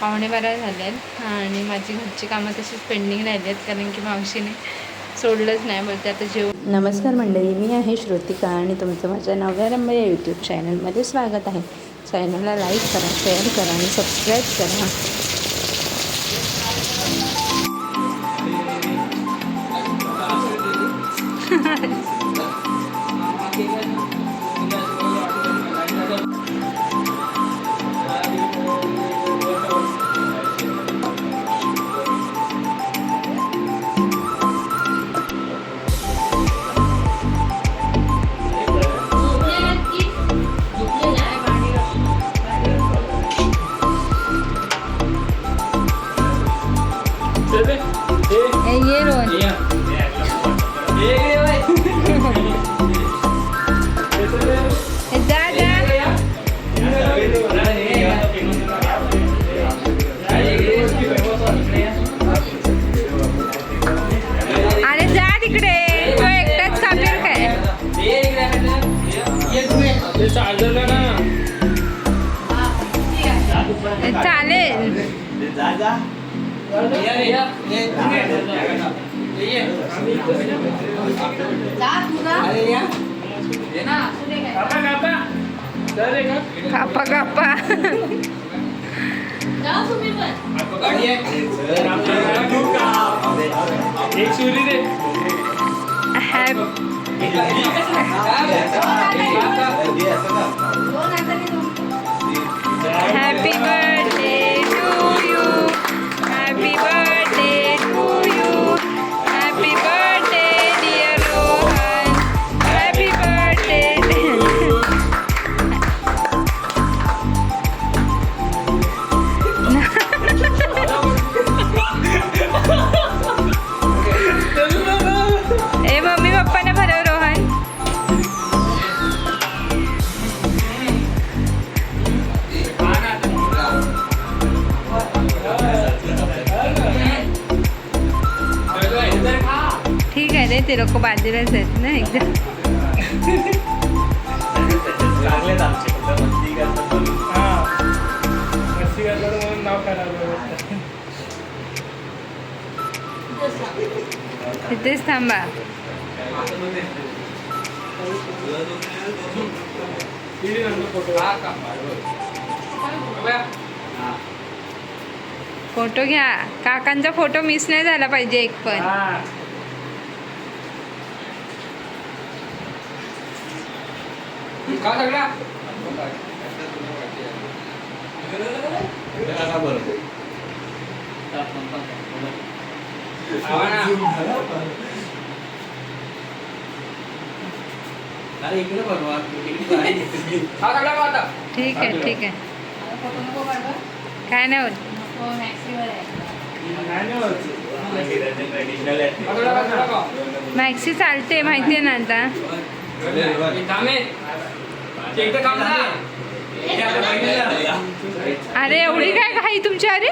पावणे बारा झाल्यात आणि माझी घरची कामं तशीच पेंडिंग राहिली आहेत कारण की मावशीने सोडलंच नाही बोलते आता जेव. नमस्कार मंडळी मी आहे श्रुतिका आणि तुमचं माझ्या नव्या रंभ या यूट्यूब चॅनलमध्ये स्वागत आहे. चॅनलला लाईक करा शेअर करा आणि सबस्क्राईब करा. चालेल कापा कापा एक Dia. ठीक आहे रे ते लोक बाजूलाच आहेत ना एकदम. तिथेच थांबा. फोटो घ्या. काकांचा फोटो मिस नाही झाला पाहिजे एक पण. काका बरोबर. अरे इकडे बनवा इकडे बाहेर. ठीक आहे ठीक आहे. काय नाही होत. मॅक्सी चालते माहिती आहे ना आता. अरे एवढी काय घाई तुमच्या अरे?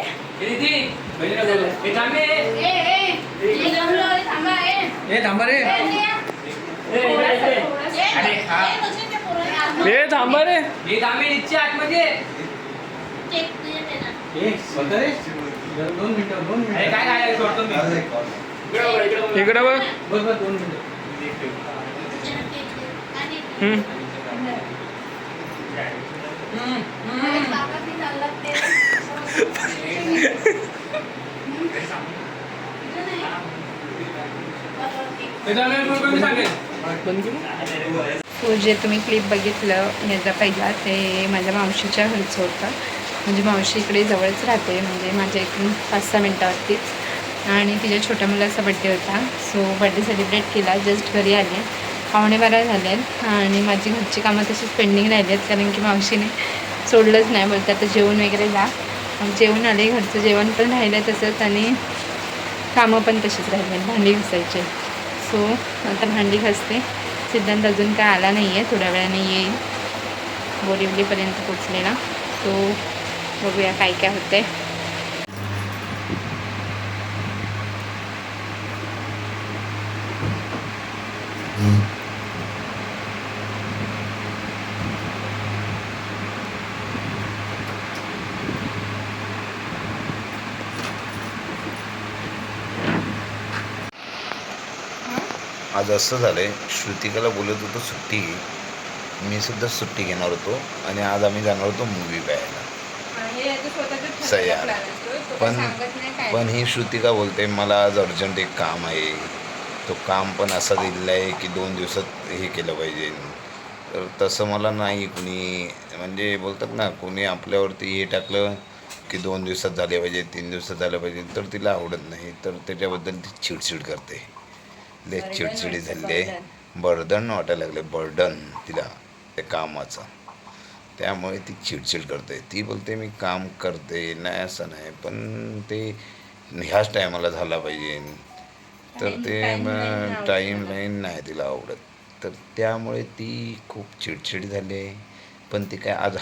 हे थांबा रे ए, स्वतः रे? जरा दोन मिनिटं दोन मिनिटं. इकडे बघ बस बस दोन मिनिटं. हम्म. तो जे तुम्ही क्लिप बघितलं. याचा पहिला ते माझ्या मावशीच्या घरचं होतं. म्हणजे मावशी इकडे जवळच राहते. म्हणजे माझ्या इकडून पाच सहा मिनटावरतीच आणि तिच्या छोट्या मुलाचा बड्डे होता. सो बड्डे सेलिब्रेट केला. जस्ट घरी आले. पावणे बारा झाले आहेत आणि माझी घरची कामं तशीच पेंडिंग राहिली आहेत कारण की मावशीने सोडलंच नाही. बोलतं आता जेवण वगैरे जा. जेवण आले घरचं जेवण पण राहिलं तसंच आणि कामं पण तशीच राहिली आहेत भांडी घासायचे. सो आता भांडी घासते. सिद्धांत अजून काय आला नाही आहे थोड्या वेळाने येईल. बोरिवलीपर्यंत पोचलेला सो बघूया काय काय होतं आहे आज असं झालं आहे श्रुतिकाला बोलत होतो सुट्टी घे. मी सुद्धा सुट्टी घेणार होतो आणि आज आम्ही जाणार होतो मूवी पाहायला. हे काही पण पण ही श्रुतिका बोलते मला आज अर्जंट एक काम आहे. तो काम पण असा दिलेला आहे की दोन दिवसात हे केलं पाहिजे. तर तसं मला नाही कुणी म्हणजे बोलतात ना कोणी आपल्यावरती हे टाकलं की दोन दिवसात झाले पाहिजे तीन दिवसात झालं पाहिजे तर तिला आवडत नाही. तर त्याच्याबद्दल ती चिडचिड करते. लय चिडचिडी झाली. आहे बर्डन वाटायला लागले बर्डन तिला त्या कामाचं. त्यामुळे ती चिडचिड करते ती बोलते मी काम करते नाही असं नाही पण ते ह्याच टायमाला झाला पाहिजे. तर ते टाईम. लाईन नाही तिला आवडत. तर त्यामुळे ती खूप चिडचिड झाली आहे. पण ती काय आज